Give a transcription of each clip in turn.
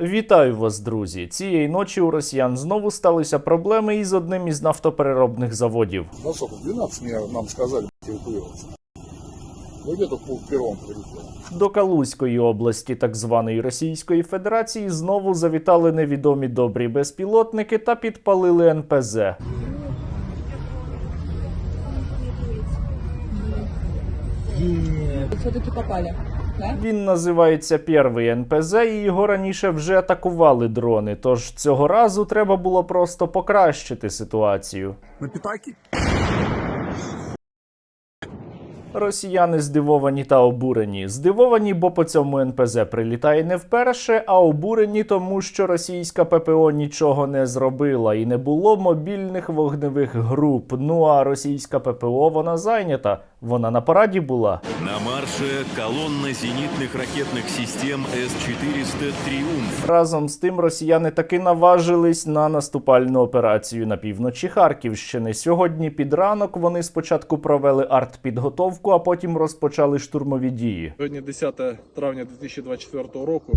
Вітаю вас, друзі! Цієї ночі у росіян знову сталися проблеми із одним із нафтопереробних заводів. Ну сколько, 12 мне, нам сказали эвакуироваться. Ну. До Калузької області, так званої Російської Федерації, знову завітали невідомі добрі безпілотники та підпалили НПЗ. все-таки попали. Він називається Первий НПЗ, і його раніше вже атакували дрони. Тож цього разу треба було просто покращити ситуацію. На пятаки? Росіяни здивовані та обурені. Здивовані, бо по цьому НПЗ прилітає не вперше, а обурені тому, що російська ППО нічого не зробила і не було мобільних вогневих груп. Ну а російська ППО вона зайнята. Вона на параді була. На марше колонна зенитных ракетных систем С-400 «Триумф». Разом з тим росіяни таки наважились на наступальну операцію на півночі Харківщини. Сьогодні під ранок вони спочатку провели артпідготовку, а потім розпочали штурмові дії. Сьогодні 10 травня 2024 року.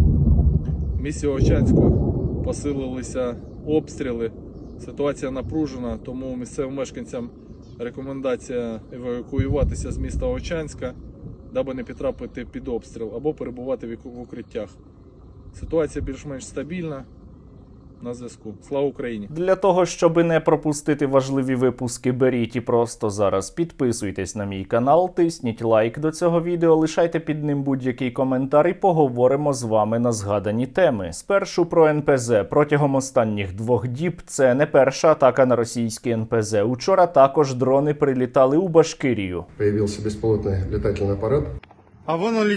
В місті Овчанську посилилися обстріли. Ситуація напружена, тому місцевим мешканцям рекомендація евакуюватися з міста Очанська, даби не потрапити під обстріл або перебувати в укриттях. Ситуація більш-менш стабільна. На зв'язку. Слава Україні! Для того, щоб не пропустити важливі випуски, беріть і просто зараз підписуйтесь на мій канал, тисніть лайк до цього відео, лишайте під ним будь-який коментар і поговоримо з вами на згадані теми. Спершу про НПЗ. Протягом останніх двох діб це не перша атака на російські НПЗ. Учора також дрони прилітали у Башкирію. Появился беспилотный летательный аппарат. А вон он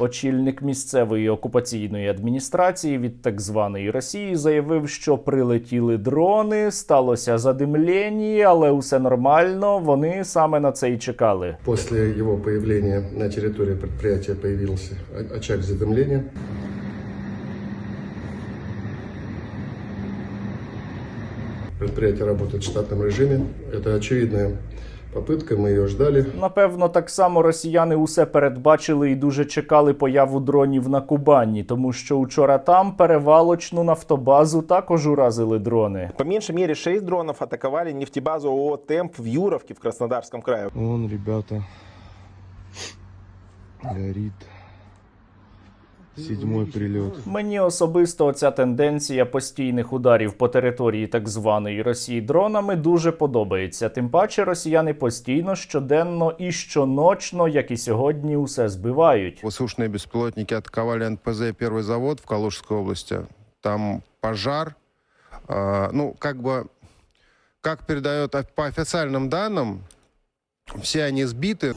Очільник місцевої окупаційної адміністрації від так званої Росії заявив, що прилетіли дрони, сталося задимлення, але усе нормально. Вони саме на це й чекали. После его появления на территории предприятия появился о- очаг задымления. Предприятие работает в штатном режиме. Это очевидная попытка, ми його ждали. Напевно, так само росіяни усе передбачили і дуже чекали появу дронів на Кубані, тому що учора там перевалочну нафтобазу також уразили дрони. По меншій мірі 6 дронів атаковали нефтебазу ООО «Темп» в Юровці в Краснодарському краї. Вон, ребята. Горит. Седьмой прилет. Мені особисто оця тенденція постійних ударів по території так званої Росії дронами дуже подобається. Тим паче росіяни постійно щоденно і щоночно, як і сьогодні, усе збивають. Воздушные беспилотники атаковали НПЗ «Первый завод» в Калужской области. Там пожар. А, ну, как бы, как передает о- по официальным данным, все они сбиты.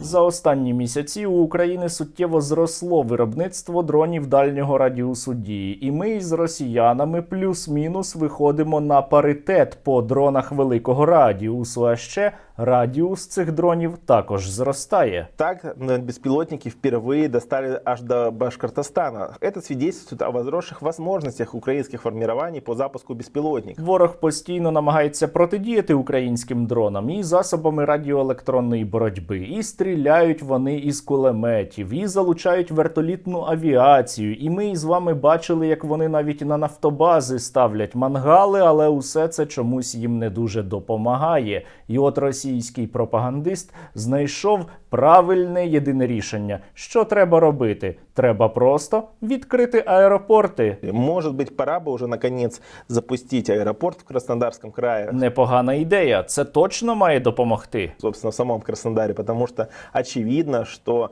за останні місяці у України суттєво зросло виробництво дронів дальнього радіусу дії, і ми із росіянами плюс-мінус виходимо на паритет по дронах великого радіусу. А ще радіус цих дронів також зростає. Так, беспилотники впервые достали аж до Башкортостана. Это свидетельствует о возросших возможностях украинских формирований по запуску беспилотников. Ворог постійно намагається протидіяти українським дронам і засобами радіоелектронної боротьби. І стріляють вони із кулеметів, і залучають вертолітну авіацію. І ми з вами бачили, як вони навіть на нафтобази ставлять мангали, але усе це чомусь їм не дуже допомагає. І от російський пропагандист знайшов правильне єдине рішення. Що треба робити? Треба просто відкрити аеропорти. Может быть, пора бы уже наконец запустить аэропорт в Краснодарском крае, Непогана ідея. Це точно має допомогти. собственно, в самом Краснодаре, потому что очевидно, что м,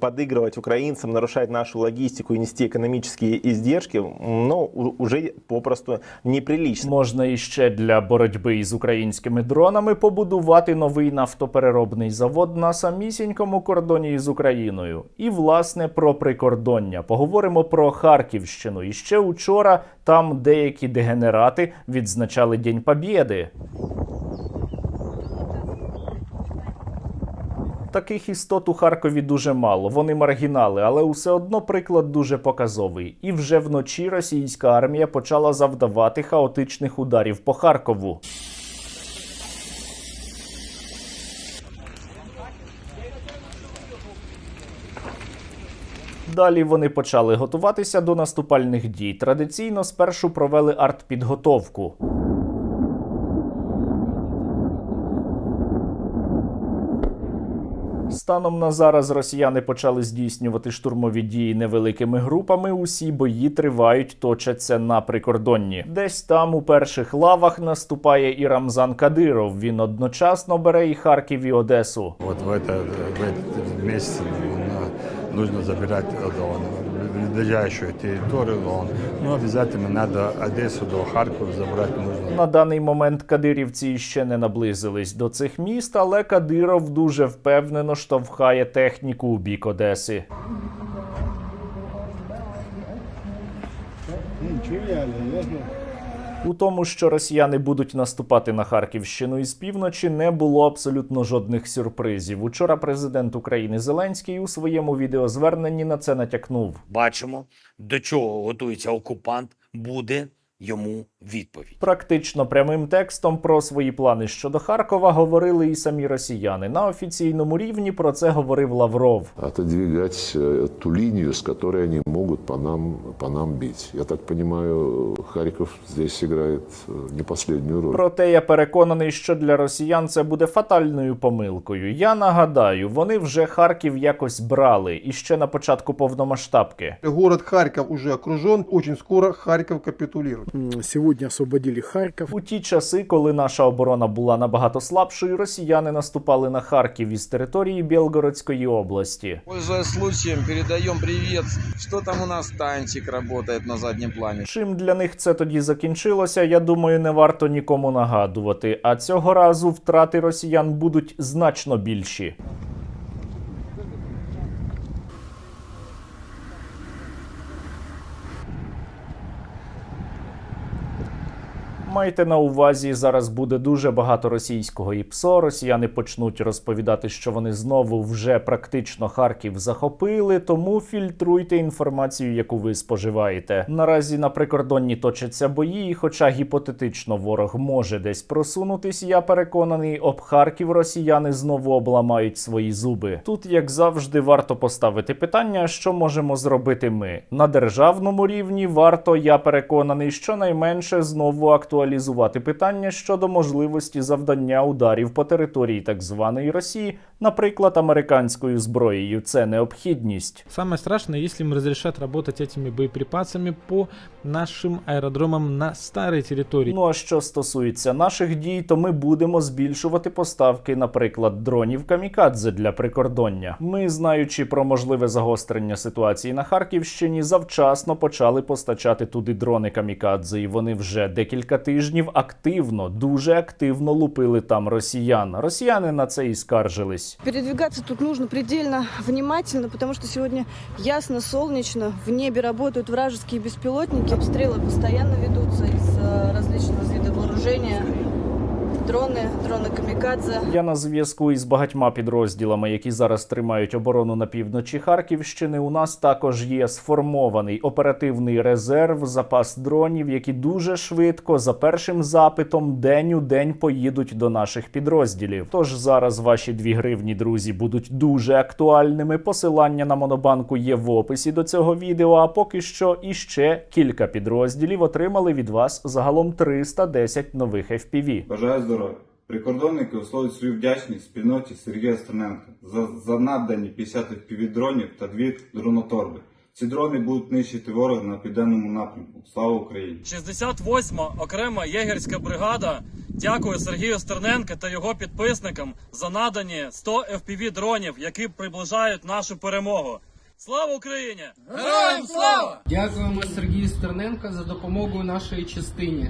подыгрывать украинцам, нарушать нашу логистику и нести экономические издержки, м, ну, у- уже попросту неприлично. Можна іще для боротьби із українськими дронами побудувати новий нафтопереробний завод на самісінькому кордоні із Україною. І власне про прикордоння. Поговоримо про Харківщину. І ще учора там деякі дегенерати відзначали День Побєди. таких істот у Харкові дуже мало. Вони маргінали, але усе одно приклад дуже показовий. І вже вночі російська армія почала завдавати хаотичних ударів по Харкову. Далі вони почали готуватися до наступальних дій. Традиційно спершу провели артпідготовку. Станом на зараз росіяни почали здійснювати штурмові дії невеликими групами. Усі бої тривають, точаться на прикордонні. Десь там у перших лавах наступає і Рамзан Кадиров. Він одночасно бере і Харків і Одесу. От в, це, в этот месяц на- нужно забирати Дон, ближайшую территорию. Ну, обязательно надо Одессу до Харкова забрать нужно. На даний момент кадирівці ще не наблизились до цих міст, але Кадиров дуже впевнено штовхає техніку у бік Одеси. У тому, що росіяни будуть наступати на Харківщину із півночі, не було абсолютно жодних сюрпризів. Учора президент України Зеленський у своєму відеозверненні на це натякнув. бачимо, до чого готується окупант, буде йому відповідь. Практично прямим текстом про свої плани щодо Харкова говорили і самі росіяни. На офіційному рівні про це говорив Лавров. отодвигать э, ту линию, с которой они могут по нам, по нам бить. Я так понимаю, Харьков здесь играет э, не последнюю роль. Проте я переконаний, що для росіян це буде фатальною помилкою. Я нагадаю, вони вже Харків якось брали і ще на початку повномасштабки. Город Харьков уже окружен. Очень скоро Харьков капитулирует. Сегодня освободили Харьков. У ті часи, коли наша оборона була набагато слабшою, росіяни наступали на Харків із території Білгородської області. Пользуясь случаем, передаем привет. Что там у нас танчик работает на заднем плане? Чим для них це тоді закінчилося, я думаю, не варто нікому нагадувати. А цього разу втрати росіян будуть значно більші. Майте на увазі, зараз буде дуже багато російського ІПСО. Росіяни почнуть розповідати, що вони знову вже практично Харків захопили. Тому фільтруйте інформацію, яку ви споживаєте. Наразі на прикордонні точаться бої, і хоча гіпотетично ворог може десь просунутись, я переконаний, об Харків росіяни знову обламають свої зуби. Тут, як завжди, варто поставити питання, що можемо зробити ми на державному рівні. Варто, я переконаний, щонайменше знову актуалізувати питання щодо можливості завдання ударів по території так званої Росії, наприклад, американською зброєю. Це необхідність. Самое страшное, если им разрешат работать этими боеприпасами по нашим аэродромам на старой территории. Ну а що стосується наших дій, то ми будемо збільшувати поставки, наприклад, дронів камікадзе для прикордоння. Ми, знаючи про можливе загострення ситуації на Харківщині, завчасно почали постачати туди дрони камікадзе, і вони вже декілька тижнів активно, дуже активно лупили там росіян. Росіяни на це і скаржились. Передвигатися тут нужно предельно внимательно, тому що сьогодні ясно, сонячно, в небі працюють вражеські безпілотники, обстріли постоянно ведуться із різних видів вида вооружения. Дроны, дроны камикадзе. Я на зв'язку із багатьма підрозділами, які зараз тримають оборону на півночі Харківщини. У нас також є сформований оперативний резерв, запас дронів, які дуже швидко за першим запитом день у день поїдуть до наших підрозділів. Тож зараз ваші дві гривні, друзі, будуть дуже актуальними. Посилання на монобанку є в описі до цього відео. А поки що іще кілька підрозділів отримали від вас загалом 310 нових FPV. Бажаю здоров'я. Прикордонники висловлюють свою вдячність спільноті Сергія Стерненка за, за надані 50 півдронів та дві дроноторби. Ці дрони будуть нищити ворога на південному напрямку. Слава Україні! 68-ма окрема єгерська бригада дякує Сергію Стерненка та його підписникам за надані 100 FPV дронів, які приближають нашу перемогу. Слава Україні! Героям слава! Дякуємо Сергію Стерненко за допомогу нашій частині.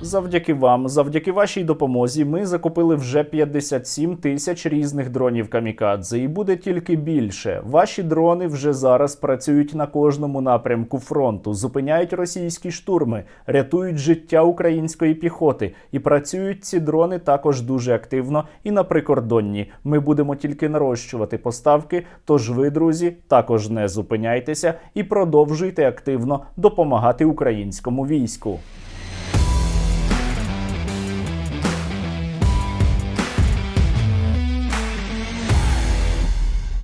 Завдяки вам, завдяки вашій допомозі, ми закупили вже 57 тисяч різних дронів камікадзе, і буде тільки більше. Ваші дрони вже зараз працюють на кожному напрямку фронту, зупиняють російські штурми, рятують життя української піхоти. І працюють ці дрони також дуже активно і на прикордонні. Ми будемо тільки нарощувати поставки. Тож ви, друзі, також не зупиняйтеся і продовжуйте активно допомагати українському війську.